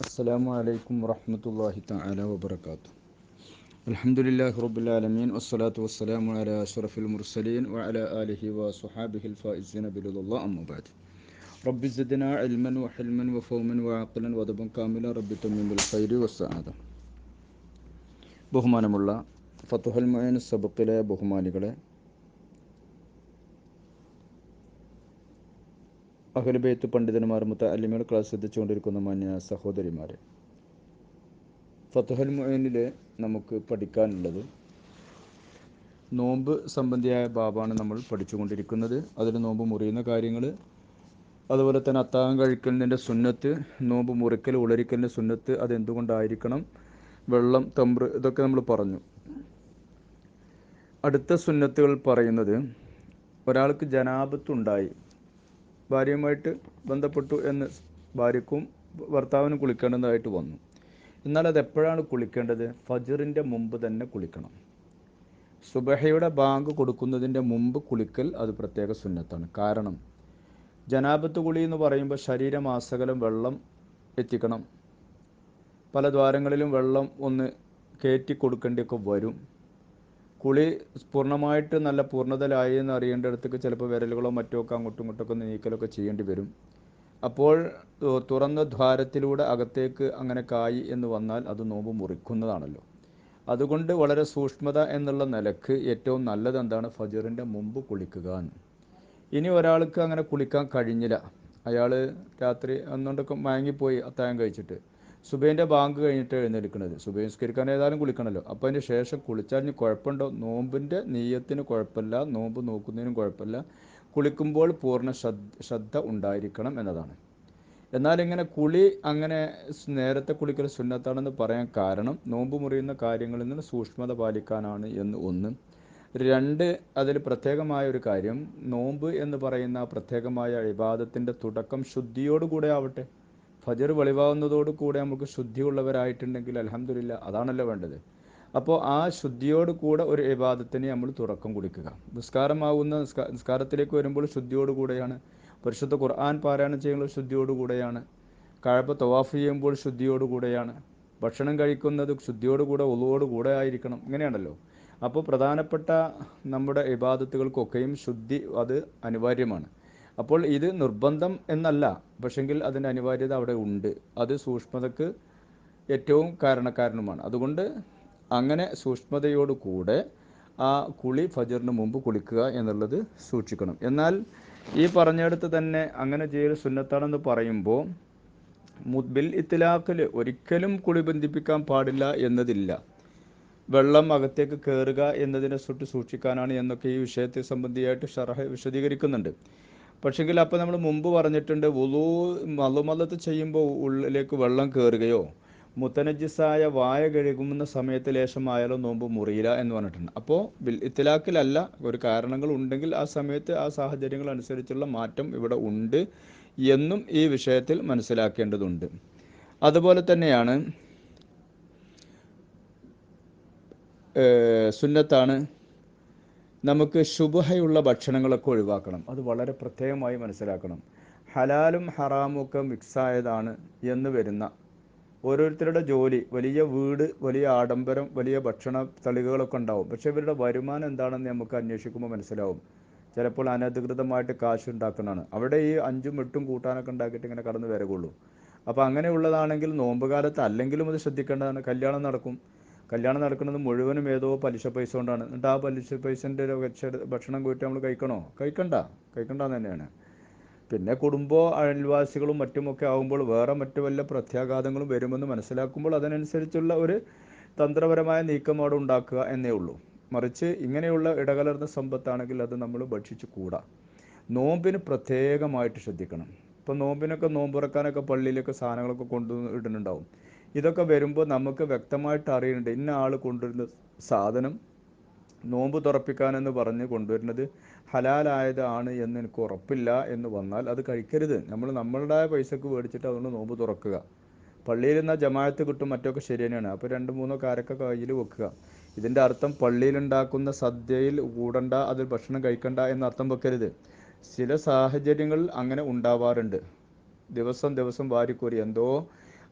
السلام عليكم ورحمة الله تعالى وبركاته الحمد لله رب العالمين والصلاة والسلام على أشرف المرسلين وعلى آله وصحابه الفائزين برضا الله أما بعد رب زدنا علما وحلما وفهما وعقلا وضبا كاملا رب تمم بالخير والسعادة ബഹുമാനമുള്ള ഫത്തുഹൽ മൊയ്ൻ സബക്കിലെ ബഹുമാനികളെ അഖിലബേത്ത് പണ്ഡിതന്മാർ മുത്ത അല്ലിമകൾ ക്ലാസ് ശ്രദ്ധിച്ചുകൊണ്ടിരിക്കുന്ന മാന്യ സഹോദരിമാരെ. ഫത്തുഹൽ മൊയിനിൽ നമുക്ക് പഠിക്കാനുള്ളത് നോമ്പ് സംബന്ധിയായ ബാബാണ് നമ്മൾ പഠിച്ചുകൊണ്ടിരിക്കുന്നത്. അതിൽ നോമ്പ് മുറിയുന്ന കാര്യങ്ങൾ അതുപോലെ തന്നെ അത്താഴം കഴിക്കലിന്റെ സുന്നത്ത് നോമ്പ് മുറിക്കൽ ഉളരിക്കലിന്റെ സുന്നത്ത് അതെന്തുകൊണ്ടായിരിക്കണം വെള്ളം തമ്പ്ര ഇതൊക്കെ നമ്മൾ പറഞ്ഞു. അടുത്ത സുന്നത്തുകൾ പറയുന്നത് ഒരാൾക്ക് ജനാപത്തുണ്ടായി ഭാര്യയുമായിട്ട് ബന്ധപ്പെട്ടു എന്ന് ഭാര്യക്കും ഭർത്താവിനും കുളിക്കേണ്ടതായിട്ട് വന്നു. എന്നാൽ അത് എപ്പോഴാണ് കുളിക്കേണ്ടത്? ഫജറിന്റെ മുമ്പ് തന്നെ കുളിക്കണം. സുബഹയുടെ ബാങ്ക് കൊടുക്കുന്നതിന്റെ മുമ്പ് കുളിക്കൽ അത് പ്രത്യേക സുന്നത്താണ്. കാരണം ജനാപത്ത് കുളി എന്ന് പറയുമ്പോൾ ശരീരമാസകലം വെള്ളം എത്തിക്കണം. പല ദ്വാരങ്ങളിലും വെള്ളം ഒന്ന് കയറ്റി കൊടുക്കേണ്ടിയൊക്കെ വരും. കുളി പൂർണമായിട്ട് നല്ല പൂർണതയിലായി എന്ന് അറിയേണ്ടടുത്തേക്ക് ചിലപ്പോൾ വിരലുകളോ മറ്റോ ഒക്കെ അങ്ങോട്ടും ഇങ്ങോട്ടൊക്കെ നീക്കലൊക്കെ ചെയ്യേണ്ടി വരും. അപ്പോൾ തുറന്ന ദ്വാരത്തിലൂടെ അകത്തേക്ക് അങ്ങനെ കായി എന്ന് വന്നാൽ അത് നോമ്പ് മുറിക്കുന്നതാണല്ലോ. അതുകൊണ്ട് വളരെ സൂക്ഷ്മത എന്നുള്ള നിലയ്ക്ക് ഏറ്റവും നല്ലത് എന്താണ്? ഫജറിന്റെ മുമ്പ് കുളിക്കുക ഇനി ഒരാൾക്ക് അങ്ങനെ കുളിക്കാൻ കഴിഞ്ഞില്ല. അയാൾ രാത്രി അന്നുകൊണ്ടൊക്കെ മയങ്ങിപ്പോയി അത്താഴം കഴിച്ചിട്ട്. സുബൈന്റെ ബാങ്ക് കഴിഞ്ഞിട്ട് എഴുന്നേൽക്കുന്നത്. സുബൈ നിസ്കരിക്കാൻ ഏതായാലും കുളിക്കണമല്ലോ അപ്പോൾ അതിന് ശേഷം കുളിച്ചാൽ ഇനി കുഴപ്പമുണ്ടോ? നോമ്പിന്റെ നീയത്തിന് കുഴപ്പമില്ല. നോമ്പ് നോക്കുന്നതിനും കുഴപ്പമില്ല. കുളിക്കുമ്പോൾ പൂർണ ശ്രദ്ധ ശ്രദ്ധ ഉണ്ടായിരിക്കണം എന്നതാണ്. എന്നാൽ ഇങ്ങനെ കുളി അങ്ങനെ നേരത്തെ കുളിക്കൽ സുന്നത്താണെന്ന് പറയാൻ കാരണം നോമ്പ് മുറിയുന്ന കാര്യങ്ങളിൽ നിന്ന് സൂക്ഷ്മത പാലിക്കാനാണ് എന്ന് ഒന്ന്. രണ്ട് അതിൽ പ്രത്യേകമായ ഒരു കാര്യം. നോമ്പ് എന്ന് പറയുന്ന പ്രത്യേകമായ ഇബാദത്തിന്റെ തുടക്കം ശുദ്ധിയോടുകൂടെ ആവട്ടെ. ഫജർ വെളിവാകുന്നതോടുകൂടെ നമുക്ക് ശുദ്ധിയുള്ളവരായിട്ടുണ്ടെങ്കിൽ അലഹമില്ല അതാണല്ലോ വേണ്ടത്. അപ്പോൾ ആ ശുദ്ധിയോട് കൂടെ ഒരു വിവാദത്തിന് നമ്മൾ തുറക്കം കൊടുക്കുക. നിസ്കാരമാവുന്ന നിസ്കാരത്തിലേക്ക് വരുമ്പോൾ ശുദ്ധിയോട് കൂടെയാണ്. പരിശുദ്ധ ഖുർആൻ പാരായണം ചെയ്യുന്നത് ശുദ്ധിയോട് കൂടെയാണ്. കഴപ്പ തവാഫ് ചെയ്യുമ്പോൾ ശുദ്ധിയോട് കൂടെയാണ്. ഭക്ഷണം കഴിക്കുന്നത് ശുദ്ധിയോട് കൂടെ ഒളുവോട് കൂടെ ആയിരിക്കണം. ഇങ്ങനെയാണല്ലോ. അപ്പോൾ പ്രധാനപ്പെട്ട നമ്മുടെ ഇബാദത്തുകൾക്കൊക്കെയും ശുദ്ധി അത് അനിവാര്യമാണ്. അപ്പോൾ ഇത് നിർബന്ധം എന്നല്ല. പക്ഷെങ്കിൽ അതിന്റെ അനിവാര്യത അവിടെ ഉണ്ട്. അത് സൂക്ഷ്മതക്ക് ഏറ്റവും കാരണക്കാരനുമാണ്. അതുകൊണ്ട് അങ്ങനെ സൂക്ഷ്മതയോടുകൂടെ ആ കുളി ഫജറിന് മുമ്പ് കുളിക്കുക എന്നുള്ളത് സൂക്ഷിക്കണം. എന്നാൽ ഈ പറഞ്ഞെടുത്ത് തന്നെ അങ്ങനെ ചെയ്യൽ സുന്നത്താണെന്ന് പറയുമ്പോൾ മുദ്ബിൽ ഇത്തിലാക്കിൽ ഒരിക്കലും കുളി ബന്ധിപ്പിക്കാൻ പാടില്ല എന്നതില്ല. വെള്ളം അകത്തേക്ക് കയറുക എന്നതിനെ തൊട്ട് സൂക്ഷിക്കാനാണ് എന്നൊക്കെ ഈ വിഷയത്തെ സംബന്ധിയായിട്ട് ഷറഹ വിശദീകരിക്കുന്നുണ്ട്. പക്ഷെങ്കിൽ അപ്പോൾ നമ്മൾ മുമ്പ് പറഞ്ഞിട്ടുണ്ട് വുളു മലുമലത്ത് ചെയ്യുമ്പോൾ ഉള്ളിലേക്ക് വെള്ളം കയറുകയോ മുത്തനജിസായ വായ കഴുകുന്ന സമയത്ത് ലേശമായാലോ നോമ്പ് മുറിയില്ല എന്ന് പറഞ്ഞിട്ടുണ്ട്. അപ്പോൾ ഇത്തിലാക്കിലല്ല ഒരു കാരണങ്ങൾ ഉണ്ടെങ്കിൽ ആ സമയത്ത് ആ സാഹചര്യങ്ങൾ അനുസരിച്ചുള്ള മാറ്റം ഇവിടെ ഉണ്ട് എന്നും ഈ വിഷയത്തിൽ മനസ്സിലാക്കേണ്ടതുണ്ട്. അതുപോലെ തന്നെയാണ് സുന്നത്താണ് നമുക്ക് ശുഭഹയുള്ള ഭക്ഷണങ്ങളൊക്കെ ഒഴിവാക്കണം. അത് വളരെ പ്രത്യേകമായി മനസ്സിലാക്കണം. ഹലാലും ഹറാമും ഒക്കെ മിക്സായതാണ് എന്ന് വരുന്ന ഓരോരുത്തരുടെ ജോലി. വലിയ വീട് വലിയ ആഡംബരം വലിയ ഭക്ഷണ തളികകളൊക്കെ ഉണ്ടാവും. പക്ഷേ ഇവരുടെ വരുമാനം എന്താണെന്ന് നമുക്ക് അന്വേഷിക്കുമ്പോൾ മനസ്സിലാവും. ചിലപ്പോൾ അനധികൃതമായിട്ട് കാശ് ഉണ്ടാക്കുന്നതാണ്. അവിടെ ഈ അഞ്ചും എട്ടും കൂട്ടാനൊക്കെ ഉണ്ടാക്കിയിട്ട് ഇങ്ങനെ കടന്നു വരകുള്ളൂ അപ്പോൾ അങ്ങനെയുള്ളതാണെങ്കിൽ നോമ്പ് കാലത്ത് അല്ലെങ്കിലും അത് ശ്രദ്ധിക്കേണ്ടതാണ്. കല്യാണം നടക്കും. കല്യാണം നടക്കുന്നത് മുഴുവനും ഏതോ പലിശ പൈസ കൊണ്ടാണ്. എന്നിട്ട് ആ പലിശ പൈസന്റെ ഭക്ഷണം പോയിട്ട് നമ്മൾ കഴിക്കണോ? കഴിക്കണ്ട. കഴിക്കണ്ട തന്നെയാണ്. പിന്നെ കുടുംബോ അയൽവാസികളും മറ്റുമൊക്കെ ആകുമ്പോൾ വേറെ മറ്റു വല്ല പ്രത്യാഘാതങ്ങളും വരുമെന്ന് മനസ്സിലാക്കുമ്പോൾ അതിനനുസരിച്ചുള്ള ഒരു തന്ത്രപരമായ നീക്കം അവിടെ ഉണ്ടാക്കുക എന്നേ ഉള്ളൂ. മറിച്ച് ഇങ്ങനെയുള്ള ഇടകലർന്ന സമ്പത്താണെങ്കിൽ അത് നമ്മൾ ഭക്ഷിച്ചു കൂടാ. നോമ്പിന് പ്രത്യേകമായിട്ട് ശ്രദ്ധിക്കണം. ഇപ്പം നോമ്പിനൊക്കെ നോമ്പുറക്കാനൊക്കെ പള്ളിയിലൊക്കെ സാധനങ്ങളൊക്കെ കൊണ്ടു ഇടുന്നുണ്ടാവും. ഇതൊക്കെ വരുമ്പോൾ നമുക്ക് വ്യക്തമായിട്ട് അറിയുന്നുണ്ട്. ഇന്ന ആൾ കൊണ്ടുവരുന്ന സാധനം നോമ്പ് തുറപ്പിക്കാനെന്ന് പറഞ്ഞ് കൊണ്ടുവരുന്നത് ഹലാലായതാണ് എന്ന് എനിക്ക് ഉറപ്പില്ല എന്ന് വന്നാൽ അത് കഴിക്കരുത്. നമ്മൾ നമ്മളുടെ പൈസക്ക് മേടിച്ചിട്ട് അതുകൊണ്ട് നോമ്പ് തുറക്കുക. പള്ളിയിൽ നിന്നാൽ ജമാഅത്ത് കിട്ടും മറ്റൊക്കെ ശരി തന്നെയാണ്. അപ്പോൾ രണ്ട് മൂന്നോ കാരൊക്കെ കയ്യിൽ വെക്കുക. ഇതിന്റെ അർത്ഥം പള്ളിയിലുണ്ടാക്കുന്ന സദ്യയിൽ കൂടണ്ട അതിൽ ഭക്ഷണം കഴിക്കണ്ട എന്ന് അർത്ഥം വെക്കരുത്. ചില സാഹചര്യങ്ങൾ അങ്ങനെ ഉണ്ടാവാറുണ്ട്. ദിവസം ദിവസം വാരിക്കോരി. എന്തോ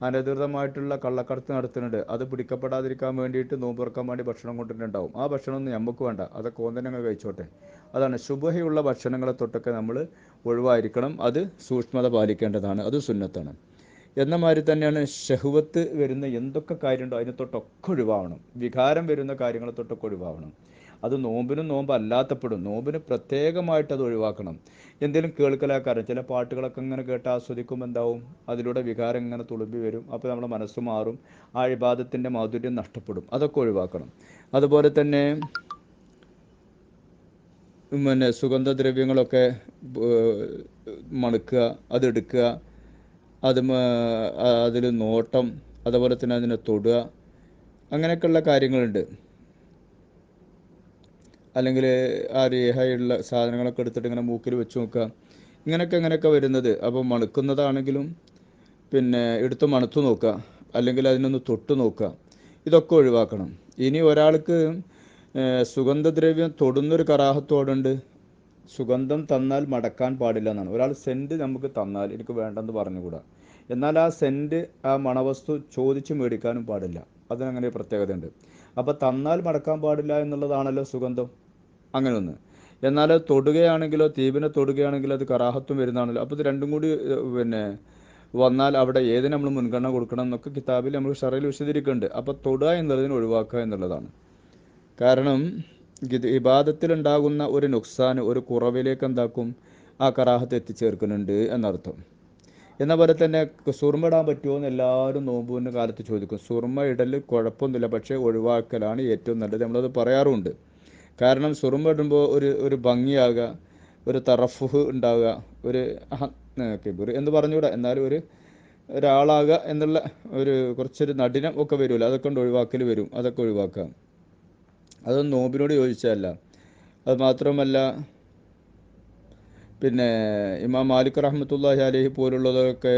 അനധികൃതമായിട്ടുള്ള കള്ളക്കടത്ത് നടത്തുന്നുണ്ട്. അത് പിടിക്കപ്പെടാതിരിക്കാൻ വേണ്ടിയിട്ട് നോമ്പ് തുറക്കാൻ വേണ്ടി ഭക്ഷണം കൊണ്ടിട്ടുണ്ടാവും ആ ഭക്ഷണമൊന്നും നമുക്ക് വേണ്ട. അതൊക്കെ ഓന്തനങ്ങൾ കഴിച്ചോട്ടെ. അതാണ് ശുഭയുള്ള ഭക്ഷണങ്ങളെ തൊട്ടൊക്കെ നമ്മൾ ഒഴിവായിരിക്കണം. അത് സൂക്ഷ്മത പാലിക്കേണ്ടതാണ്. അത് സുന്നത്താണ്. എന്ന മാതിരി തന്നെയാണ് ഷഹുവത്ത് വരുന്ന എന്തൊക്കെ കാര്യമുണ്ടോ അതിനെ തൊട്ടൊക്കെ ഒഴിവാവണം. വികാരം വരുന്ന കാര്യങ്ങളെ തൊട്ടൊക്കെ ഒഴിവാവണം. അത് നോമ്പിനും നോമ്പ് അല്ലാത്തപ്പെടും നോമ്പിന് പ്രത്യേകമായിട്ട് അത് ഒഴിവാക്കണം. എന്തെങ്കിലും കേൾക്കലാക്കാരം ചില പാട്ടുകളൊക്കെ ഇങ്ങനെ കേട്ട് ആസ്വദിക്കുമ്പോൾ എന്താവും? അതിലൂടെ വികാരം ഇങ്ങനെ തുളുമ്പി വരും. അപ്പോൾ നമ്മുടെ മനസ്സ് മാറും. ആ വിവാദത്തിന്റെ മാധുര്യം നഷ്ടപ്പെടും. അതൊക്കെ ഒഴിവാക്കണം. അതുപോലെ തന്നെ പിന്നെ സുഗന്ധദ്രവ്യങ്ങളൊക്കെ മണക്കുക അതെടുക്കുക. അത് അതിൽ നോട്ടം അതുപോലെ തന്നെ അതിനെ തൊടുക. അങ്ങനെയൊക്കെയുള്ള കാര്യങ്ങളുണ്ട്. അല്ലെങ്കിൽ ആ രേഖയുള്ള സാധനങ്ങളൊക്കെ എടുത്തിട്ട് ഇങ്ങനെ മൂക്കിൽ വെച്ച് നോക്കുക. ഇങ്ങനെയൊക്കെ ഇങ്ങനെയൊക്കെ വരുന്നത്. അപ്പോൾ മണക്കുന്നതാണെങ്കിലും പിന്നെ എടുത്ത് മണത്തു നോക്കുക. അല്ലെങ്കിൽ അതിനൊന്ന് തൊട്ട് നോക്കുക. ഇതൊക്കെ ഒഴിവാക്കണം. ഇനി ഒരാൾക്ക് സുഗന്ധദ്രവ്യം തൊടുന്നൊരു കറാഹത്തോടുണ്ട് സുഗന്ധം തന്നാൽ മടക്കാൻ പാടില്ല എന്നാണ്. ഒരാൾ സെന്റ് നമുക്ക് തന്നാൽ എനിക്ക് വേണ്ടെന്ന് പറഞ്ഞുകൂടാ. എന്നാൽ ആ സെന്റ് ആ മണവസ്തു ചോദിച്ച് മേടിക്കാനും പാടില്ല. അതിനങ്ങനെ പ്രത്യേകതയുണ്ട്. അപ്പോൾ തന്നാൽ മടക്കാൻ പാടില്ല എന്നുള്ളതാണല്ലോ സുഗന്ധം. അങ്ങനെ ഒന്ന് എന്നാൽ തൊടുകയാണെങ്കിലോ തീപിനെ തൊടുകയാണെങ്കിലോ അത് കറാഹത്തും വരുന്നതാണല്ലോ. അപ്പോൾ ഇത് രണ്ടും കൂടി പിന്നെ വന്നാൽ അവിടെ ഏത് നമ്മൾ മുൻഗണന കൊടുക്കണം എന്നൊക്കെ കിതാബിൽ നമ്മൾ ഷറയിൽ വിശദീകരിക്കുന്നുണ്ട്. അപ്പോൾ തൊടുക എന്നുള്ളതിന് ഒഴിവാക്കുക എന്നുള്ളതാണ്. കാരണം ഇത് ഇബാദത്തിലുണ്ടാകുന്ന ഒരു നുക്സാന് ഒരു കുറവിലേക്ക് എന്താക്കും? ആ കറാഹത്ത് എത്തിച്ചേർക്കുന്നുണ്ട് എന്നർത്ഥം. എന്ന പോലെ തന്നെ സുർമ ഇടാൻ പറ്റുമോ എന്ന് എല്ലാവരും നോമ്പുവിന്റെ കാലത്ത് ചോദിക്കും. സുർമ ഇടൽ കുഴപ്പമൊന്നുമില്ല പക്ഷേ ഒഴിവാക്കലാണ് ഏറ്റവും നല്ലത്. നമ്മളത് പറയാറുമുണ്ട് കാരണം സുർമ ഇടുമ്പോൾ ഒരു ഒരു ഭംഗിയാകുക ഒരു തറഫുഹ് ഉണ്ടാവുക ഒരു കിബിർ എന്ന് പറഞ്ഞുകൂടാ. എന്നാലും ഒരു ഒരാളാകുക എന്നുള്ള ഒരു കുറച്ചൊരു നടിനം ഒക്കെ വരുമല്ലോ അതൊക്കെ കൊണ്ട് ഒഴിവാക്കൽ വരും. അതൊക്കെ ഒഴിവാക്കാം. അതൊന്നും നോമ്പിനോട് ചോദിച്ചതല്ല അത് മാത്രമല്ല പിന്നെ ഇമാം മാലിക് റഹ്മത്തുല്ലാഹി അലഹി പോലുള്ളതൊക്കെ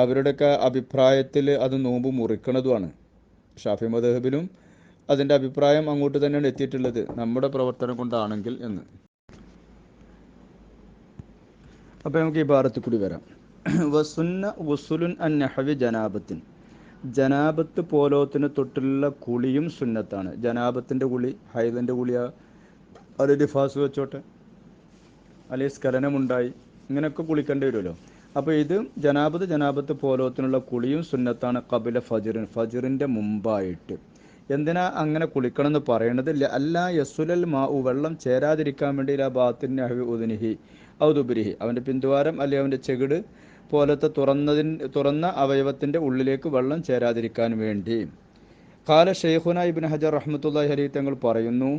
അവരുടെയൊക്കെ അഭിപ്രായത്തിൽ അത് നോമ്പ് മുറിക്കണതുമാണ്. ഷാഫി മദഹബിലും അതിന്റെ അഭിപ്രായം അങ്ങോട്ട് തന്നെയാണ് എത്തിയിട്ടുള്ളത്. നമ്മുടെ പ്രവർത്തനം കൊണ്ടാണെങ്കിൽ എന്ന്. അപ്പോൾ നമുക്ക് ഈ ഭാരത്തിൽ കൂടി വരാം. വസുന്ന വസുലുൻ അൻ നഹവി ജനാബത്തിൻ. ജനാബത്ത് പോലോത്തിന് തൊട്ടുള്ള കുളിയും സുന്നത്താണ്. ജനാബത്തിന്റെ കുളി ഹൈദന്റെ കുളിയാ. അത് ഡിഫാസ് വെച്ചോട്ടെ. അല്ലെങ്കിൽ സ്ഖലനമുണ്ടായി ഇങ്ങനെയൊക്കെ കുളിക്കേണ്ടി വരുമല്ലോ. അപ്പോൾ ഇത് ജനാബത്ത് ജനാബത്ത് പോലോത്തിനുള്ള കുളിയും സുന്നത്താണ് കപില ഫജിറിൻ. ഫജിറിന്റെ മുമ്പായിട്ട്. എന്തിനാ അങ്ങനെ കുളിക്കണം എന്ന് പറയുന്നത് അല്ല യസുലൽ മാ വെള്ളം ചേരാതിരിക്കാൻ വേണ്ടി ലാ ബാത്തിന്റെ അഹ്വി ഉദനിഹി ഔതുപരിഹി അവന്റെ പിന്തുവാരം അല്ലെങ്കിൽ അവന്റെ ചെകിട് പോലത്തെ തുറന്നതിന് തുറന്ന അവയവത്തിന്റെ ഉള്ളിലേക്ക് വെള്ളം ചേരാതിരിക്കാൻ വേണ്ടി. കാല ഷെയ്ഖുന ഇബിൻ ഹജർ റഹ്മത്തുള്ളാഹി അലി തങ്ങൾ പറയുന്നു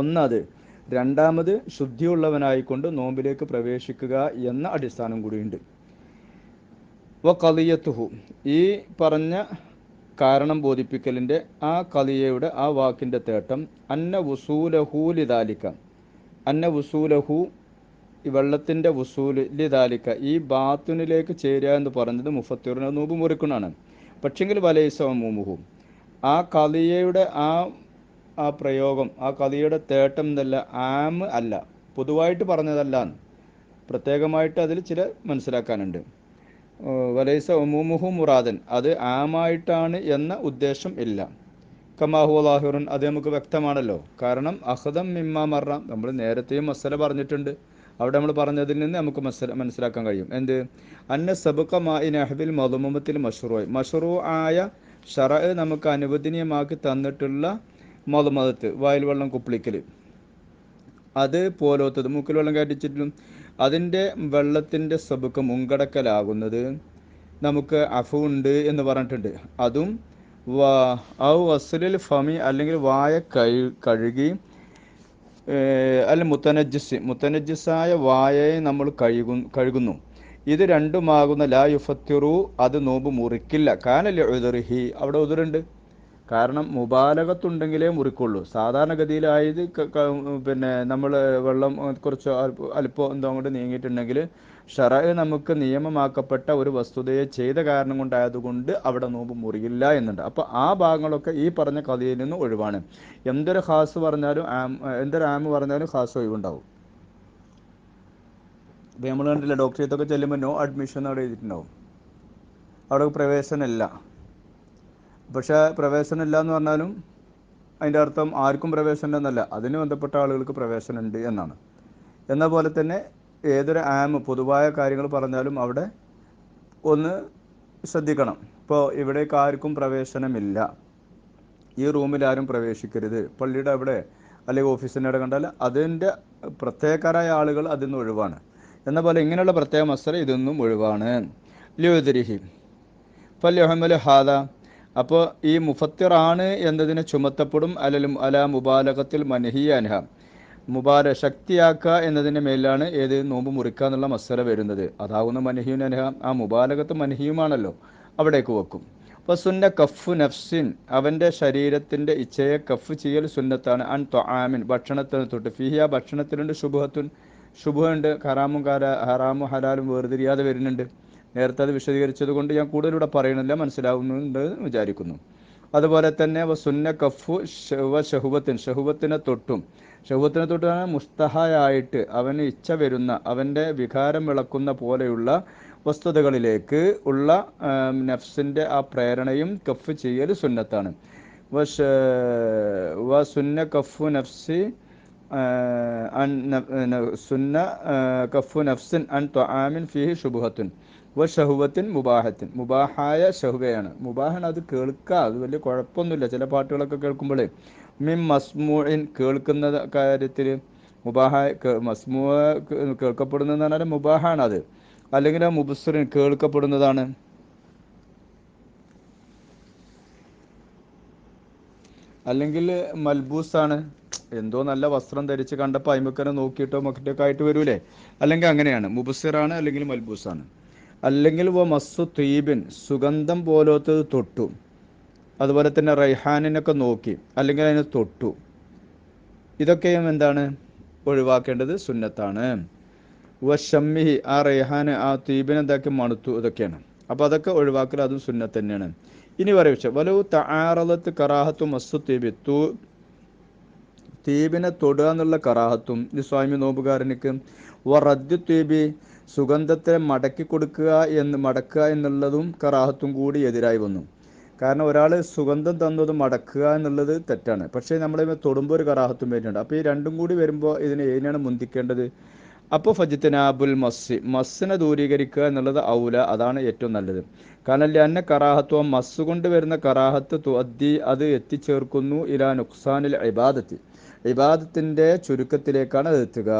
ഒന്നത് രണ്ടാമത് ശുദ്ധിയുള്ളവനായിക്കൊണ്ട് നോമ്പിലേക്ക് പ്രവേശിക്കുക എന്ന അടിസ്ഥാനം കൂടിയുണ്ട്. വ കലിയത്തുഹു ഈ പറഞ്ഞ കാരണം ബോധിപ്പിക്കലിന്റെ ആ കലിയയുടെ ആ വാക്കിന്റെ തേട്ടം അന്ന വുസൂലഹു ലിതാലിക്ക അന്ന വുസൂലഹു ഈ വെള്ളത്തിന്റെ വുസൂൽ ലിതാലിക്ക ഈ ബാത്തുനിലേക്ക് ചേരുക എന്ന് പറഞ്ഞത് മുഫത്തൂറിനെ നോമ്പ് മുറിക്കണാണ് പക്ഷെങ്കിൽ വലൈസമൂമുഹു ആ കലിയയുടെ ആ ആ പ്രയോഗം ആ കലിയുടെ തേട്ടം എന്നല്ല ആം അല്ല പൊതുവായിട്ട് പറഞ്ഞതല്ല. പ്രത്യേകമായിട്ട് അതിൽ ചില മനസ്സിലാക്കാനുണ്ട്. വലൈസ ഉമൂമുഹു മുറാദൻ. അത് ആമായിട്ടാണ് എന്ന ഉദ്ദേശം ഇല്ല. കമാഹു അലാഹുറൻ അത് നമുക്ക് വ്യക്തമാണല്ലോ. കാരണം അഹദം മിമ്മ മറ. നമ്മൾ നേരത്തെയും മസല പറഞ്ഞിട്ടുണ്ട്. അവിടെ നമ്മൾ പറഞ്ഞതിൽ നിന്ന് നമുക്ക് മനസ്സിലാക്കാൻ കഴിയും. എന്ത്? അന്ന സബുക്ക മായി നഹബിൽ മധുമത്തിൽ മഷറൂയ് മഷറൂ ആയ ഷറ നമുക്ക് അനുവദനീയമാക്കി തന്നിട്ടുള്ള മധുമതത്ത് വായിൽ വെള്ളം കുപ്പിളിക്കൽ അത് പോലോത്തത്. മൂക്കിൽ വെള്ളം കയറ്റിച്ചിട്ടും അതിന്റെ വെള്ളത്തിന്റെ സബുക്ക് മുങ്കടക്കലാകുന്നത് നമുക്ക് അഫുണ്ട് എന്ന് പറഞ്ഞിട്ടുണ്ട്. അതും ഔ വസുലിൽ ഫമി അല്ലെങ്കിൽ വായ കഴി കഴുകി അല്ല മുത്തനജ്ജിസ് മുത്തനജ്ജിസായ വായയെ നമ്മൾ കഴുകു കഴുകുന്നു. ഇത് രണ്ടുമാകുന്ന ലാ യുഫത്തിറു അത് നോമ്പ് മുറിക്കില്ല. കാനല്ലേ ഉദർഹി അവിടെ ഉദറുണ്ട്. കാരണം മുബാലകത്തുണ്ടെങ്കിലേ മുറിക്കുള്ളൂ. സാധാരണഗതിയിലായത് പിന്നെ നമ്മൾ വെള്ളം കുറച്ച് അല്പം എന്തോ അങ്ങോട്ട് നീങ്ങിയിട്ടുണ്ടെങ്കിൽ ഷറ നമുക്ക് നിയമമാക്കപ്പെട്ട ഒരു വസ്തുതയെ ചെയ്ത കാരണം കൊണ്ടായതുകൊണ്ട് അവിടെ നോമ്പ് മുറിയില്ല എന്നുണ്ട്. അപ്പോൾ ആ ഭാഗങ്ങളൊക്കെ ഈ പറഞ്ഞ കഥയിൽ നിന്ന് ഒഴിവാണ്. എന്തൊരു ഹാസ് പറഞ്ഞാലും ആം എന്തൊരു ആമ് പറഞ്ഞാലും ഹാസ് ഒഴിവുണ്ടാവും. ഇപ്പം നമ്മൾ കണ്ടില്ല ഡോക്ടറേത്തൊക്കെ ചെല്ലുമ്പോൾ നോ അഡ്മിഷൻ അവിടെ എഴുതിയിട്ടുണ്ടാവും. അവിടെ പ്രവേശനമില്ല. പക്ഷേ പ്രവേശനമില്ല എന്ന് പറഞ്ഞാലും അതിന്റെ അർത്ഥം ആർക്കും പ്രവേശനം എന്നല്ല അതിന് ബന്ധപ്പെട്ട ആളുകൾക്ക് പ്രവേശനമുണ്ട് എന്നാണ്. എന്ന പോലെ തന്നെ ഏതൊരു ആം പൊതുവായ കാര്യങ്ങൾ പറഞ്ഞാലും അവിടെ ഒന്ന് ശ്രദ്ധിക്കണം. ഇപ്പോൾ ഇവിടേക്ക് ആർക്കും പ്രവേശനമില്ല. ഈ റൂമിൽ ആരും പ്രവേശിക്കരുത്. പള്ളിയുടെ അവിടെ അല്ലെങ്കിൽ ഓഫീസിന്റെ അവിടെ കണ്ടാൽ അതിന്റെ പ്രത്യേകരായ ആളുകൾ അതിൽ നിന്ന് ഒഴിവാണ്. എന്ന പോലെ ഇങ്ങനെയുള്ള പ്രത്യേക മത്സരം ഇതൊന്നും ഒഴിവാണ്. ലിയോദരിഹി. ഫല്യഹമ്മൽ ഹാദ. അപ്പോൾ ഈ മുഫത്തിറാണ് എന്നതിന് ചുമത്തപ്പെടും. അലലും അല മുബാലകത്തിൽ മനഹി അൻഹ മുബാല ശക്തിയാക്കുക എന്നതിന്റെ മേലാണ് ഏത് നോമ്പ് മുറിക്കുക എന്നുള്ള മസ്സര വരുന്നത്. അതാവുന്ന മനഹിയും അനഹ ആ മുബാലകത്ത് മനഹിയുമാണല്ലോ അവിടേക്ക് വെക്കും. അപ്പോൾ സുന്ന കഫ് നഫ്സിൻ. അവന്റെ ശരീരത്തിന്റെ ഇച്ഛയെ കഫ് ചെയ്യൽ സുന്നത്താണ്. അൻ തൊആമിൻ ഭക്ഷണത്തിന് തൊട്ട് ഫിഹിയ ഭക്ഷണത്തിലുണ്ട് ശുഭത്തുൻ ശുഭമുണ്ട് ഹറാമും കാര ഹറാമും ഹലാലും വേർതിരിയാതെ വരുന്നുണ്ട്. നേരത്തെ അത് വിശദീകരിച്ചത് കൊണ്ട് ഞാൻ കൂടുതലൂടെ പറയണില്ല മനസ്സിലാവുന്നുണ്ട് വിചാരിക്കുന്നു. അതുപോലെ തന്നെ സുന്ന കഫു ഷഹുബത്തിൻ ഷഹുബത്തിനെ തൊട്ടും. ഷഹുബത്തിനെ തൊട്ടാണ് മുസ്തഹായായിട്ട് അവന് ഇച്ഛ വരുന്ന അവന്റെ വികാരം വിളക്കുന്ന പോലെയുള്ള വസ്തുതകളിലേക്ക് ഉള്ള നഫ്സിന്റെ ആ പ്രേരണയും കഫ് ചെയ്യൽ സുന്നത്താണ്. വ സുന്ന കഫു നഫ്സി സുന്ന കഫു നഫ്സിൻ അൻ ഫിഹി ഷുബുഹത്തുൻ വ ഷഹുവത്തിൻ മുബാഹത്തിൻ മുബാഹായ മുബാഹാണ് അത് കേൾക്കുക അത് വലിയ കുഴപ്പമൊന്നുമില്ല. ചില പാട്ടുകളൊക്കെ കേൾക്കുമ്പോൾ മിം മസ്മൂഇൻ കേൾക്കുന്ന കാര്യത്തിൽ മുബാഹായ മസ്മൂ കേൾക്കപ്പെടുന്നതെന്ന് പറഞ്ഞാൽ മുബാഹാണ് അത് അല്ലെങ്കിൽ മുബസ്റിൻ കേൾക്കപ്പെടുന്നതാണ്. അല്ലെങ്കിൽ മൽബൂസാണ്. എന്തോ നല്ല വസ്ത്രം ധരിച്ച് കണ്ടപ്പോൾ അയിമക്കനെ നോക്കിയിട്ടോ മക്കിട്ടൊക്കെ ആയിട്ട് വരൂലേ? അല്ലെങ്കിൽ അങ്ങനെയാണ്. മുബസിറാണ് അല്ലെങ്കിൽ മൽബൂസാണ്. അല്ലെങ്കിൽ വ മസ്സു തീബിൻ സുഗന്ധം പോലത്തത് തൊട്ടു. അതുപോലെ തന്നെ റൈഹാനിനൊക്കെ നോക്കി അല്ലെങ്കിൽ അതിനെ തൊട്ടു. ഇതൊക്കെയും എന്താണ്? ഒഴിവാക്കേണ്ടത് സുന്നത്താണ്. വ ഷമ്മിഹി ആ റൈഹാന് ആ തീബിനെന്താക്കി മണുത്തു ഇതൊക്കെയാണ്. അപ്പോൾ അതൊക്കെ ഒഴിവാക്കൽ അതും സുന്നത്ത് തന്നെയാണ്. ഇനി പറയുക വലു താറലത്ത് കറാഹത്തും അസ്സു തീബി തൂ തൊടുക എന്നുള്ള കറാഹത്തും ഈ സ്വാമി നോമ്പുകാരനിക്ക് വ റദ്ദു സുഗന്ധത്തെ മടക്കി കൊടുക്കുക എന്ന് മടക്കുക എന്നുള്ളതും കറാഹത്തും കൂടി എതിരായി വന്നു. കാരണം ഒരാൾ സുഗന്ധം തന്നത് മടക്കുക എന്നുള്ളത് തെറ്റാണ്. പക്ഷേ നമ്മളെ തൊടുമ്പോൾ ഒരു കറാഹത്തും വരുന്നുണ്ട്. അപ്പോൾ ഈ രണ്ടും കൂടി വരുമ്പോൾ ഇതിനെ ഏതിനാണ് മുന്തിക്കേണ്ടത്? അപ്പോൾ ഫജിത്തനാബുൽ മസ്സി. മസ്സിനെ ദൂരീകരിക്കുക എന്നുള്ളത് ഔല അതാണ് ഏറ്റവും നല്ലത്. കാരണം അന്ന കറാഹത്വം മസ് കൊണ്ട് വരുന്ന കറാഹത്ത് തുഅദ്ദി അത് എത്തിച്ചേർക്കുന്നു ഇലാ നുക്സാനിൽ ഇബാദത്തി. ഇബാദത്തിന്റെ ചുരുക്കത്തിലേക്കാണ് അത് എത്തുക.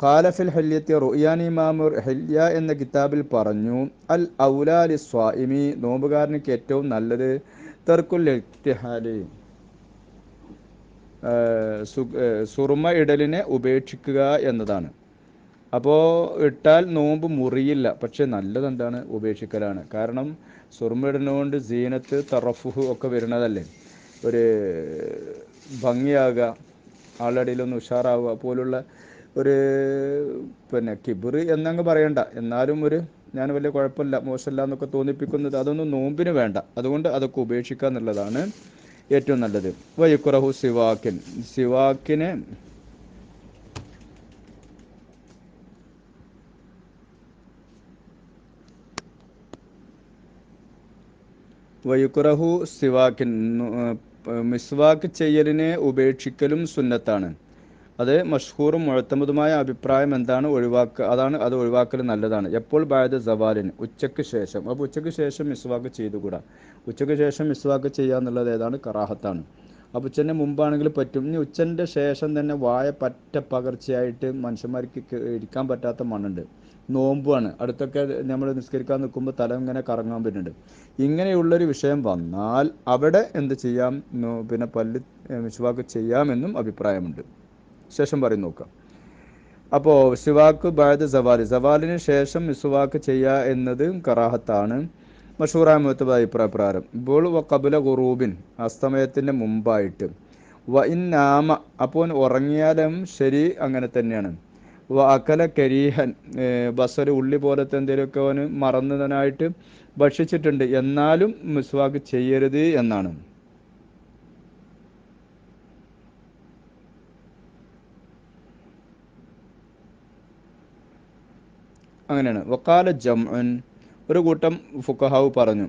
ഖാലഫിൽ ഹല്യത്തി റുയാൻ ഇമാമുർ ഹല്യ എന്ന കിതാബിൽ പറഞ്ഞു അൽ ഔലാലി സ്വാഇമി നോമ്പുകാരനിക്ക് ഏറ്റവും നല്ലത് തെർക്കുൽ ഇത്തിഹാലി സുറുമ ഇടലിനെ ഉപേക്ഷിക്കുക എന്നതാണ്. അപ്പോൾ ഇട്ടാൽ നോമ്പ് മുറിയില്ല. പക്ഷെ നല്ലത് എന്താണ് ഉപേക്ഷിക്കലാണ്. കാരണം സുറുമ ഇടുന്നതുകൊണ്ട് സീനത്ത് തറഫുഹു ഒക്കെ വരുന്നതല്ലേ? ഒരു ഭംഗിയാകുക ആളടിയിലൊന്ന് ഉഷാറാവുക പോലുള്ള ഒരു പിന്നെ കിബിർ എന്നങ്ങ് പറയണ്ട. എന്നാലും ഒരു ഞാൻ വലിയ കുഴപ്പമില്ല മോശമില്ല എന്നൊക്കെ തോന്നിപ്പിക്കുന്നത് അതൊന്നും നോമ്പിന് വേണ്ട. അതുകൊണ്ട് അതൊക്കെ ഉപേക്ഷിക്കുക എന്നുള്ളതാണ് ഏറ്റവും നല്ലത്. വൈക്കുറഹു സിവാക്കിൻ. സിവാക്കിന് വയുക്കുറഹു സിവാക്കിൻ. മിസ്വാക്ക് ചെയ്യലിനെ ഉപേക്ഷിക്കലും സുന്നത്താണ്. അത് മഷ്ഹൂറും മുഴത്തമതുമായ അഭിപ്രായം എന്താണ്? ഒഴിവാക്കുക അതാണ് അത് ഒഴിവാക്കൽ നല്ലതാണ്. എപ്പോൾ ബായത് സവാലിന് ഉച്ചയ്ക്ക് ശേഷം. അപ്പോൾ ഉച്ചയ്ക്ക് ശേഷം മിസ്വാക്ക് ചെയ്തുകൂടാ? ഉച്ചയ്ക്ക് ശേഷം മിസ്വാക്ക് ചെയ്യുക എന്നുള്ളത് ഏതാണ്? കറാഹത്താണ്. അപ്പോൾ ഉച്ചന്റെ മുമ്പാണെങ്കിൽ പറ്റും. ഇനി ഉച്ചന്റെ ശേഷം തന്നെ വായ പറ്റ പകർച്ചയായിട്ട് മനുഷ്യന്മാർക്ക് ഇരിക്കാൻ പറ്റാത്ത മണ്ണുണ്ട്. നോമ്പുമാണ് അടുത്തൊക്കെ നമ്മൾ നിസ്കരിക്കാൻ നിൽക്കുമ്പോൾ തല ഇങ്ങനെ കറങ്ങാൻ പറ്റുന്നുണ്ട് ഇങ്ങനെയുള്ളൊരു വിഷയം വന്നാൽ അവിടെ എന്ത് ചെയ്യാം? പിന്നെ പല്ല് മിസ്വാക്ക് ചെയ്യാമെന്നും അഭിപ്രായമുണ്ട്. ശേഷം പറയും നോക്കാം. അപ്പോൾ സിവാക്ക് ബാദ് സവാലി. സവാലിന് ശേഷം മിസ്വാക്ക് ചെയ്യുക എന്നത് കറാഹത്താണ്. മഷൂറായ മുത്തബ അഭിപ്രായ പ്രകാരം. ഇപ്പോൾ കബുല ഖുറൂബിൻ അസ്തമയത്തിന്റെ മുമ്പായിട്ട്. വ ഇൻ നാമ അപ്പോൾ ഉറങ്ങിയാലും ശരി അങ്ങനെ തന്നെയാണ്. വ അകല കരീഹൻ ബസർ ഉള്ളി പോലത്തെ എന്തെങ്കിലുമൊക്കെ അവന് മറന്നതിനായിട്ട് ഭക്ഷിച്ചിട്ടുണ്ട്. എന്നാലും മിസ്വാക്ക് ചെയ്യരുത് എന്നാണ്. അങ്ങനെയാണ്. വക്കാല ജംഉൻ ഒരു കൂട്ടം ഫുക്കഹാവ് പറഞ്ഞു.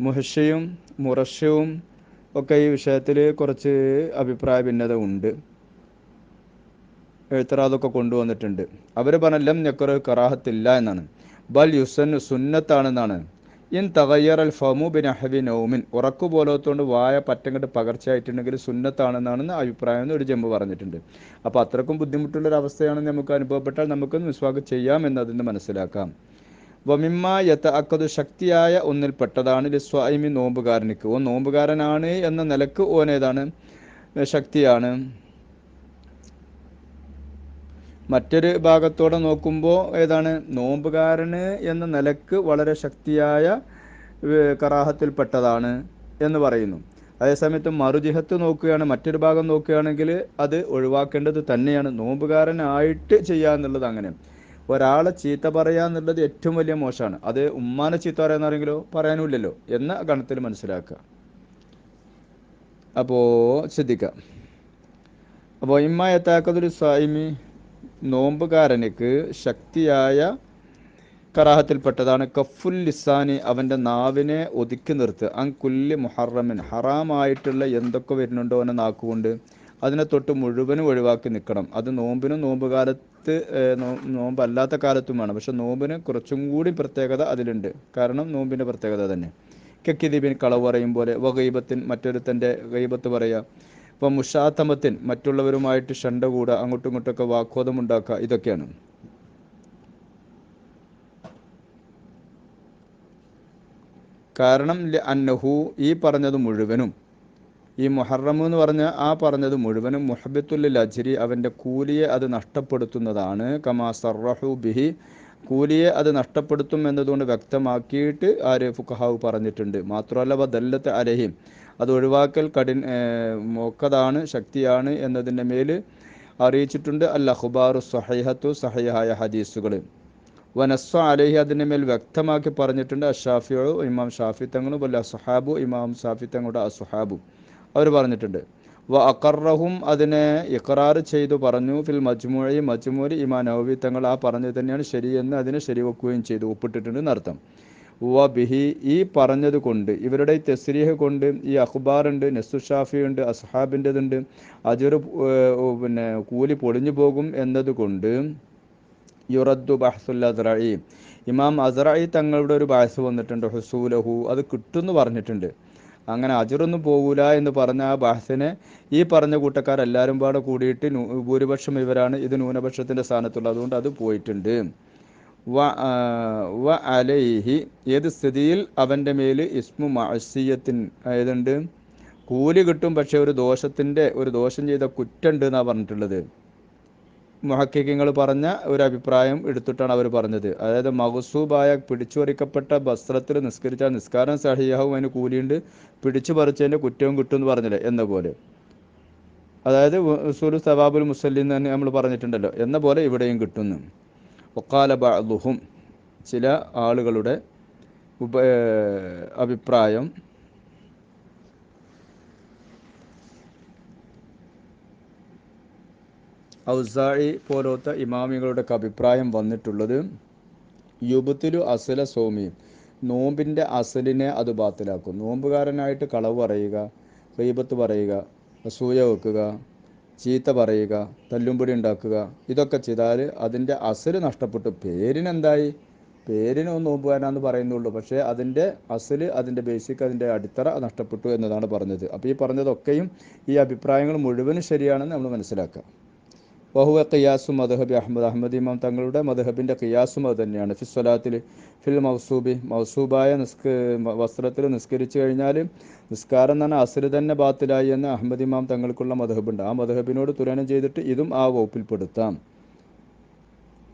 മുഹഷയും മുറഷയും ഒക്കെ ഈ വിഷയത്തിൽ കുറച്ച് അഭിപ്രായ ഭിന്നത ഉണ്ട്. എഴുത്തറാതൊക്കെ കൊണ്ടുവന്നിട്ടുണ്ട്. അവർ പറഞ്ഞല്ലം ഞക്കൊരു കറാഹത്തില്ല എന്നാണ്. ബൽ യുസൻ സുന്നത്താണെന്നാണ്. In തകയ്യർ Al ഫമു bin അഹബി നൗമിൻ. ഉറക്കു പോലത്തോണ്ട് വായ പറ്റങ്ങട്ട് പകർച്ചയായിട്ടുണ്ടെങ്കിൽ സുന്നത്താണെന്നാണ് അഭിപ്രായം എന്ന് ഒരു ജമ്പ് പറഞ്ഞിട്ടുണ്ട്. അപ്പോൾ അത്രക്കും ബുദ്ധിമുട്ടുള്ള ഒരു അവസ്ഥയാണെന്ന് നമുക്ക് അനുഭവപ്പെട്ടാൽ നമുക്ക് മിസ്വാക്ക് ചെയ്യാം എന്നതിന് മനസ്സിലാക്കാം. വമിമ്മ യത്ത അക്കത് ശക്തിയായ ഒന്നിൽപ്പെട്ടതാണ് ലിസ്വായിമി നോമ്പുകാരനിക്ക്. ഓ നോമ്പുകാരനാണ് എന്ന നിലയ്ക്ക് ഓനേതാണ് ശക്തിയാണ്. മറ്റൊരു ഭാഗത്തോടെ നോക്കുമ്പോൾ ഏതാണ്? നോമ്പുകാരന് എന്ന നിലയ്ക്ക് വളരെ ശക്തിയായ കറാഹത്തിൽപ്പെട്ടതാണ് എന്ന് പറയുന്നു. അതേസമയത്ത് മറുജിഹത്ത് നോക്കുകയാണ് മറ്റൊരു ഭാഗം നോക്കുകയാണെങ്കിൽ അത് ഒഴിവാക്കേണ്ടത് തന്നെയാണ്. നോമ്പുകാരനായിട്ട് ചെയ്യുക എന്നുള്ളത് അങ്ങനെ. ഒരാളെ ചീത്ത പറയുക എന്നുള്ളത് ഏറ്റവും വലിയ മോശമാണ്. അത് ഉമ്മാനെ ചീത്ത പറയാന്നാണെങ്കിലോ പറയാനുമില്ലല്ലോ എന്ന ഗണത്തിൽ മനസ്സിലാക്കുക. അപ്പോൾ ശ്രദ്ധിക്കാം. അപ്പോൾ ഇമ്മ എത്താക്കതൊരു സായിമി നോമ്പുകാരനിക്ക് ശക്തിയായ കറാഹത്തിൽപ്പെട്ടതാണ്. കഫുൽ ലിസാനി അവന്റെ നാവിനെ ഒതുക്കി നിർത്തുക അൻ കുല്ലി മുഹറമിൻ ഹറാമായിട്ടുള്ള എന്തൊക്കെ വരുന്നുണ്ടോ അവനെ നാക്കുകൊണ്ട് അതിനെ തൊട്ട് മുഴുവനും ഒഴിവാക്കി നിൽക്കണം. അത് നോമ്പിനും നോമ്പ് കാലത്ത് നോമ്പല്ലാത്ത കാലത്തും വേണം പക്ഷെ നോമ്പിന് കുറച്ചും കൂടി പ്രത്യേകത അതിലുണ്ട്. കാരണം നോമ്പിന്റെ പ്രത്യേകത തന്നെ. കെക്കിദീപിൻ കളവ് പറയും പോലെ വഗൈബത്തിൻ മറ്റൊരുത്തന്റെ ഗൈബത്ത് പറയുക ഇപ്പം മുഷാത്തമത്തിൻ മറ്റുള്ളവരുമായിട്ട് ഷണ്ട കൂടുക അങ്ങോട്ടും ഇങ്ങോട്ടൊക്കെ വാഗ്വാദം ഉണ്ടാക്കുക ഇതൊക്കെയാണ്. കാരണം അന്നഹു ഈ പറഞ്ഞത് മുഴുവനും ഈ മുഹറം എന്ന് പറഞ്ഞ ആ പറഞ്ഞത് മുഴുവനും മുഹബത്തുല്ലിൽ അജ്രി അവന്റെ കൂലിയെ അത് നഷ്ടപ്പെടുത്തുന്നതാണ്. കമാ സർറഹു ബിഹി കൂലിയെ അത് നഷ്ടപ്പെടുത്തും എന്നതുകൊണ്ട് വ്യക്തമാക്കിയിട്ട് ആര് ഫുഖഹാവ് പറഞ്ഞിട്ടുണ്ട്. മാത്രമല്ല ദല്ലത്തെ അലഹിം. അത് ഒഴിവാക്കൽ കഠിൻ മൊക്കതാണ് ശക്തിയാണ് എന്നതിന്റെ മേൽ അറിയിച്ചിട്ടുണ്ട്. അൽ ഹുബാറു സഹൈഹത്തു സഹയായ ഹദീസുകൾ. വനസ്വ അലഹി അതിന്റെ മേൽ വ്യക്തമാക്കി പറഞ്ഞിട്ടുണ്ട്. അഷാഫിയോ ഇമാം ഷാഫി തങ്ങളും അല്ല അസുഹാബു ഇമാം ഷാഫി തങ്ങളുടെ അസുഹാബു. അവർ പറഞ്ഞിട്ടുണ്ട്. വ അക്കറഹും അതിനെ ഇക്കറാർ ചെയ്തു പറഞ്ഞു. ഫിൽ മജ്മൂഴി മജ്മൂരി ഇമാ നവവി തങ്ങൾ ആ പറഞ്ഞത് തന്നെയാണ് ശരിയെന്ന് അതിനെ ശരിവെക്കുകയും ചെയ്തു. ഒപ്പിട്ടിട്ടുണ്ട് എന്നർത്ഥം. വ ബിഹി ഈ പറഞ്ഞത് കൊണ്ട് ഇവരുടെ ഈ തെസ്രീഹ് കൊണ്ട് ഈ അഖ്ബാറുണ്ട് നെസുഷാഫി ഉണ്ട് അസ്ഹാബിന്റെതുണ്ട് അജുർ പിന്നെ കൂലി പൊളിഞ്ഞു പോകും എന്നതുകൊണ്ട് യുറദ്ദു ബഹസുൽ അസറായി ഇമാം അസറായി തങ്ങളുടെ ഒരു ബാസ് വന്നിട്ടുണ്ട് ഹുസൂലഹു അത് കിട്ടുമെന്ന് പറഞ്ഞിട്ടുണ്ട്. അങ്ങനെ അജറൊന്നും പോകൂല എന്ന് പറഞ്ഞ ആ ബാഹസിനെ ഈ പറഞ്ഞ കൂട്ടക്കാരെല്ലാവരും പാടെ കൂടിയിട്ട് ഭൂരിപക്ഷം ഇവരാണ്. ഇത് ന്യൂനപക്ഷത്തിന്റെ സ്ഥാനത്തുള്ളത് അതുകൊണ്ട് അത് പോയിട്ടുണ്ട്. വ വ അലൈഹി ഏത് സ്ഥിതിയിൽ അവന്റെ മേൽ ഇസ്മു മഅസിയത്തിൻ ഏതുണ്ട്? കൂലി കിട്ടും പക്ഷേ ഒരു ദോഷത്തിന്റെ ഒരു ദോഷം ചെയ്ത കുറ്റുണ്ട് എന്നാണ് പറഞ്ഞിട്ടുള്ളത്. മുഹക്കിങ്ങൾ പറഞ്ഞ ഒരു അഭിപ്രായം എടുത്തിട്ടാണ് അവർ പറഞ്ഞത്. അതായത് മഹസൂബായ പിടിച്ചുപറിക്കപ്പെട്ട വസ്ത്രത്തിൽ നിസ്കരിച്ച നിസ്കാരം സഹിയാവും അതിന് കൂലിയുണ്ട്. പിടിച്ചു പറിച്ചതിന്റെ കുറ്റവും കിട്ടും എന്ന് പറഞ്ഞില്ലേ? എന്ന പോലെ. അതായത് സുലു സവാബുൽ മുസല്ലിൻ തന്നെ നമ്മൾ പറഞ്ഞിട്ടുണ്ടല്ലോ. എന്ന പോലെ ഇവിടെയും കിട്ടുന്നു. ഒക്കാല ബഹും ചില ആളുകളുടെ അഭിപ്രായം ഔസായി പോലത്തെ ഇമാമികളുടെ അഭിപ്രായം വന്നിട്ടുള്ളത് യുബത്തിലു അസല സോമി നോമ്പിന്റെ അസലിനെ അത് ബാത്തിലാക്കും. നോമ്പുകാരനായിട്ട് കളവ് പറയുക റീബത്ത് പറയുക അസൂയ വെക്കുക ചീത്ത പറയുക തല്ലുംപൊടി ഉണ്ടാക്കുക ഇതൊക്കെ ചെയ്താൽ അതിന്റെ അസൽ നഷ്ടപ്പെട്ടു. പേരിനെന്തായി? പേരിന് നോമ്പുകാരനാന്ന് പറയുന്നുള്ളൂ. പക്ഷേ അതിന്റെ അസൽ അതിന്റെ ബേസിക് അതിന്റെ അടിത്തറ നഷ്ടപ്പെട്ടു എന്നതാണ് പറഞ്ഞത്. അപ്പോൾ ഈ പറഞ്ഞതൊക്കെയും ഈ അഭിപ്രായങ്ങൾ മുഴുവനും ശരിയാണെന്ന് നമ്മൾ മനസ്സിലാക്കുക. വഹുവ ഖിയാസു മദഹബി അഹമ്മദ് അഹമ്മദ് ഇമാം തങ്ങളുടെ മദഹബിന്റെ ഖിയാസും അത് തന്നെയാണ്. ഫിസ്വലാത്തിൽ ഫിൽ മൗസൂബി മൗസൂബായ നിസ്ക വസ്ത്രത്തിൽ നിസ്കരിച്ചു കഴിഞ്ഞാൽ നിസ്കാരം എന്ന് പറഞ്ഞാൽ അസുര തന്നെ ബാത്തിലായി എന്ന് അഹമ്മദ് ഇമാം തങ്ങൾക്കുള്ള മദഹബുണ്ട്. ആ മദഹബിനോട് തുലനം ചെയ്തിട്ട് ഇതും ആ വകുപ്പിൽപ്പെടുത്താം.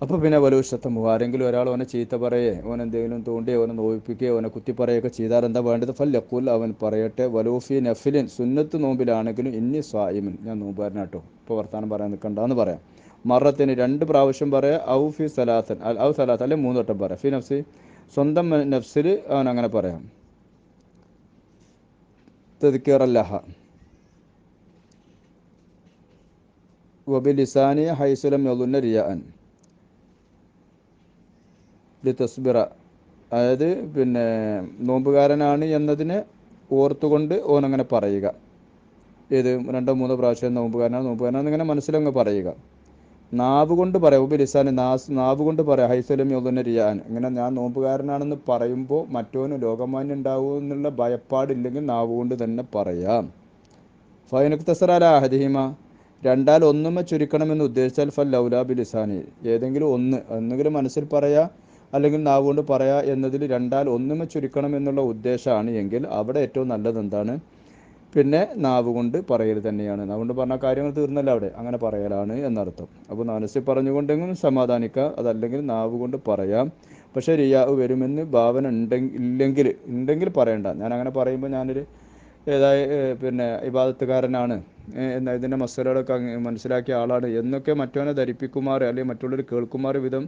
അപ്പോൾ പിന്നെ വലൂഷത്തം ആരെങ്കിലും ഒരാൾ അവനെ ചീത്ത പറയേ അവൻ എന്തെങ്കിലും തോണ്ടി അവനെ നോയിപ്പിക്കുകയോ അവനെ കുത്തി പറയുകയൊക്കെ ചെയ്താൽ എന്താ വേണ്ടത്? ഫൽ ലക്കൂൽ അവൻ പറയട്ടെ വലൂഫി നഫിലിൻ സുന്നത്ത് നോമ്പിലാണെങ്കിലും ഇന്നി സ്വായിമിൻ ഞാൻ നോമ്പാരനാട്ടോ ഇപ്പോൾ വർത്താനം പറയാൻ നിൽക്കണ്ടെന്ന് പറയാം. മറത്തിന് രണ്ട് പ്രാവശ്യം പറയാം ഔ ഫി സലാത്തൻ ഔ സലാത്ത് അല്ലെങ്കിൽ മൂന്ന് വട്ടം പറയാം. ഫി നഫ്സി സ്വന്തം നഫ്സിൽ അവൻ അങ്ങനെ പറയാം. തെതിക്കേറല്ലഹ വബി ലിസാനി ഹൈസുലം യലുന്ന റിയാൻ ലി അതായത് പിന്നെ നോമ്പുകാരനാണ് എന്നതിനെ ഓർത്തുകൊണ്ട് ഓനങ്ങനെ പറയുക. ഏത് രണ്ടോ മൂന്നോ പ്രാവശ്യം നോമ്പുകാരനാണ് നോമ്പുകാരനാണ് ഇങ്ങനെ മനസ്സിലങ്ങ് പറയുക. നാവ് കൊണ്ട് പറയാം ഉപ്പ് ലിസാൻ നാസ് നാവ് കൊണ്ട് പറയാം ഹൈസലം യോധന റിയാൻ. ഇങ്ങനെ ഞാൻ നോമ്പുകാരനാണെന്ന് പറയുമ്പോൾ മറ്റോന് ലോകമാന്യം ഉണ്ടാവും എന്നുള്ള ഭയപ്പാടില്ലെങ്കിൽ നാവ് കൊണ്ട് തന്നെ പറയാം. ഫൈനക്തസറാല രണ്ടാൽ ഒന്നുമ ചുരുക്കണമെന്ന് ഉദ്ദേശിച്ചാൽ ഫൽ ലൗലാ ബി ലിസാനി. ഏതെങ്കിലും ഒന്ന് എന്തെങ്കിലും മനസ്സിൽ പറയാ അല്ലെങ്കിൽ നാവ് കൊണ്ട് പറയാ എന്നതിൽ രണ്ടാൽ ഒന്നുമ ചുരുക്കണം എന്നുള്ള ഉദ്ദേശമാണ് എങ്കിൽ അവിടെ ഏറ്റവും നല്ലത് എന്താണ്? പിന്നെ നാവ് കൊണ്ട് പറയൽ തന്നെയാണ്. നാവ് കൊണ്ട് പറഞ്ഞ കാര്യങ്ങൾ തീർന്നല്ല അവിടെ. അങ്ങനെ പറയലാണ് എന്നർത്ഥം. അപ്പോൾ മനസ്സിൽ പറഞ്ഞുകൊണ്ടെങ്കിലും സമാധാനിക്കുക അതല്ലെങ്കിൽ നാവ് കൊണ്ട് പറയാം. പക്ഷേ റിയാവ് വരുമെന്ന് ഭാവന ഉണ്ടെങ്കിൽ ഇല്ലെങ്കിൽ ഉണ്ടെങ്കിൽ പറയണ്ട. ഞാൻ അങ്ങനെ പറയുമ്പോൾ ഞാനൊരു ഏതായ പിന്നെ ഇബാദത്തുകാരനാണ്. എന്ന ഇതിന്റെ മസലകളൊക്കെ മനസ്സിലാക്കിയ ആളാണ്. എന്നൊക്കെ മറ്റവനെ ധരിപ്പിക്കുമാറ് അല്ലെങ്കിൽ മറ്റുള്ളവർ കേൾക്കുമാറ് വിധം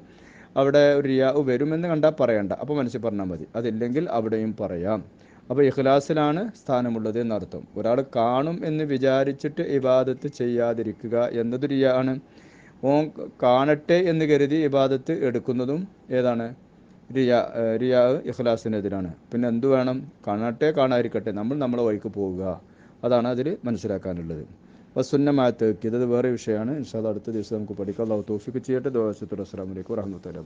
അവിടെ ഒരു റിയാവ് വരുമെന്ന് കണ്ടാൽ പറയണ്ട. അപ്പോൾ മനസ്സിൽ പറഞ്ഞാൽ മതി. അതില്ലെങ്കിൽ അവിടെയും പറയാം. അപ്പോൾ ഇഖ്ലാസിലാണ് സ്ഥാനമുള്ളത് എന്നർത്ഥം ഒരാൾ കാണും എന്ന് വിചാരിച്ചിട്ട് ഇബാദത്ത് ചെയ്യാതിരിക്കുക എന്നത് റിയാണ് ഓ കാണട്ടെ എന്ന് കരുതി ഇബാദത്ത് എടുക്കുന്നതും ഏതാണ്? റിയാ റിയാ ഇഖ്ലാസിനെതിരാണ്. പിന്നെ എന്തു വേണം? കാണട്ടെ കാണാതിരിക്കട്ടെ. നമ്മൾ നമ്മളെ വഴിക്ക് പോവുക. അതാണ് അതിൽ മനസ്സിലാക്കാനുള്ളത്. അപ്പോൾ തേക്കിയത് അത് വേറെ വിഷയമാണ്. ഇൻഷാല്ല അടുത്ത ദിവസം നമുക്ക് പഠിക്കാം. അള്ളാഹു തോഫിക്ക് ചെയ്യട്ടെ. ദോശത്തുൽ അസ്സാം വലൈക്കും വറഹമത്തല്ല